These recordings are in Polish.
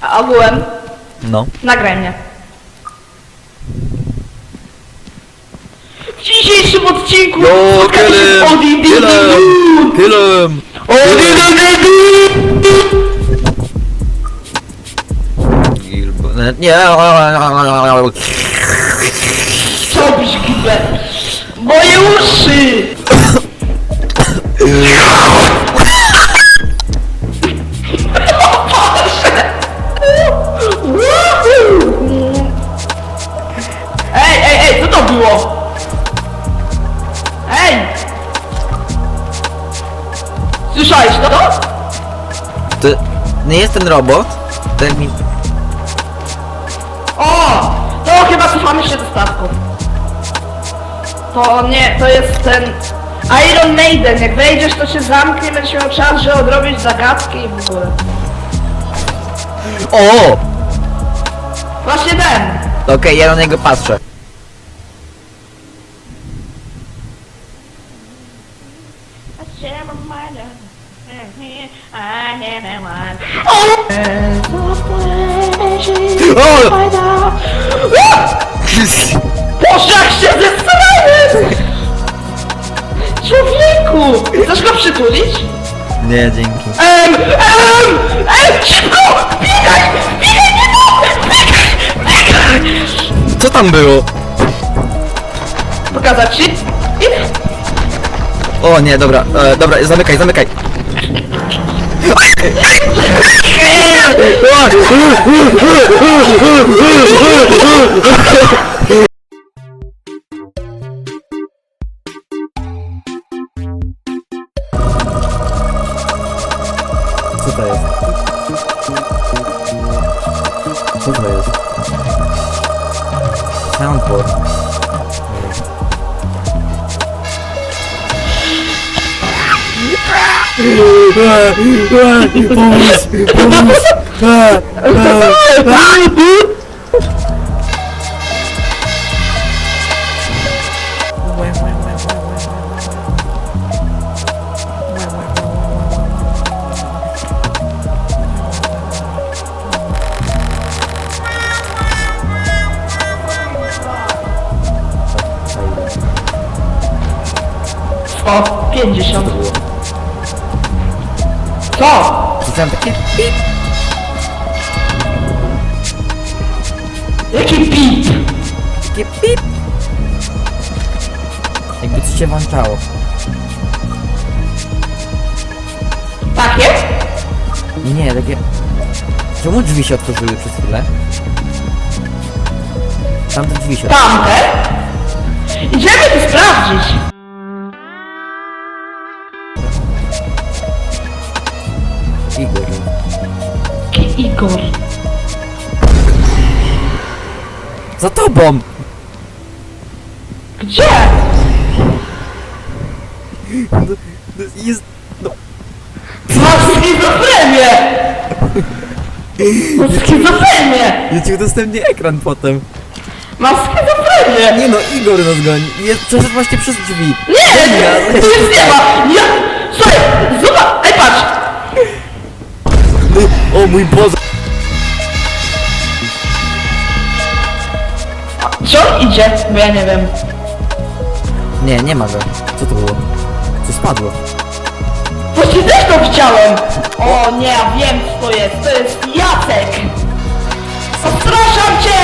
A ogółem, No. nagraj mnie. W dzisiejszym odcinku spotkamy się z Odin Nie, Co gibę? Moje uszy! To nie jest ten robot? Ten mi... O! To chyba cofamy się do statku. To nie, to jest ten Iron Maiden. Jak wejdziesz, to się zamknie, będziesz miał czas, żeby odrobić zagadki i w ogóle. O! Właśnie ten. Okej, ja na niego patrzę. O! Boże, jak się zesrałem! Człowieku! Chcesz go przytulić? Nie, dzięki. Em, em, em, szybko! Biegaj! Biegaj, nie mogę! Biegaj! Biegaj! Co tam było? Pokazać ci? O nie, dobra, e, dobra, zamykaj, zamykaj. Co to jest? Co to jest? Soundboard. 好，点击删除。Co? Słyszałem takie pip. Jaki pip? Takie pip. Jakby coś się włączało. Takie? Nie, takie... Czemu drzwi się otworzyły przez chwilę? Tamte drzwi się otworzyły. Tamte? Idziemy to sprawdzić. Igor. Jaki Igor. Za tobą! Gdzie? Jest... No. Masz schizofrenię! Masz schizofrenię! Ja ci udostępnię ekran potem. Masz schizofrenię! Nie no, Igor nas goni. Jest, przeszedł właśnie przez drzwi. Nie! Ja- jest nie ma! Ja... Słuchaj! Zobacz! Ej, patrz! O mój Boże! On idzie? Bo ja nie wiem. Nie, nie ma go. Co to było? Co spadło? Właśnie też to widziałem! O nie, ja wiem co to jest. To jest Jacek! Zapraszam cię!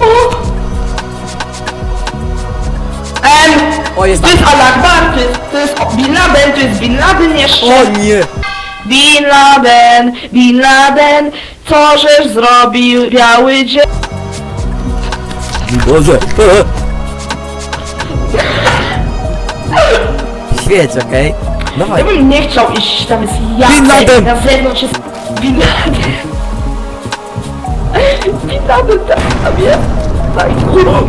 O! Em, O, jest to jest Al-Akbar, Bin Laden jeszcze. O nie! Bin Laden, Bin Laden, co żeś zrobił biały dzień? Boże! Świeć, okej? Dawaj. Ja bym nie chciał iść, tam jest Bin Laden! na zewnątrz jest Bin Laden. Bin Laden tam jest. Tak, o,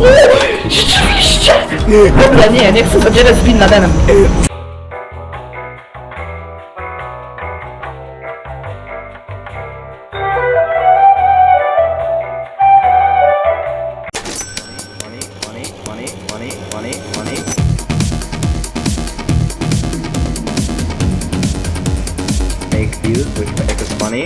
rzeczywiście. Dobra, nie, nie chcę zadzierać z Bin Ladenem. money. Make views which equals money.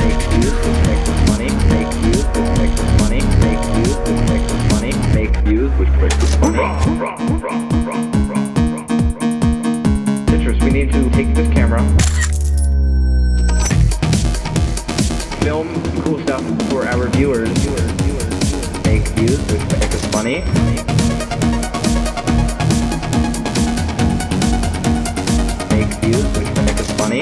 Make views which money. Make views which money. Make views which money. viewers. Make views, which make us money. Make views,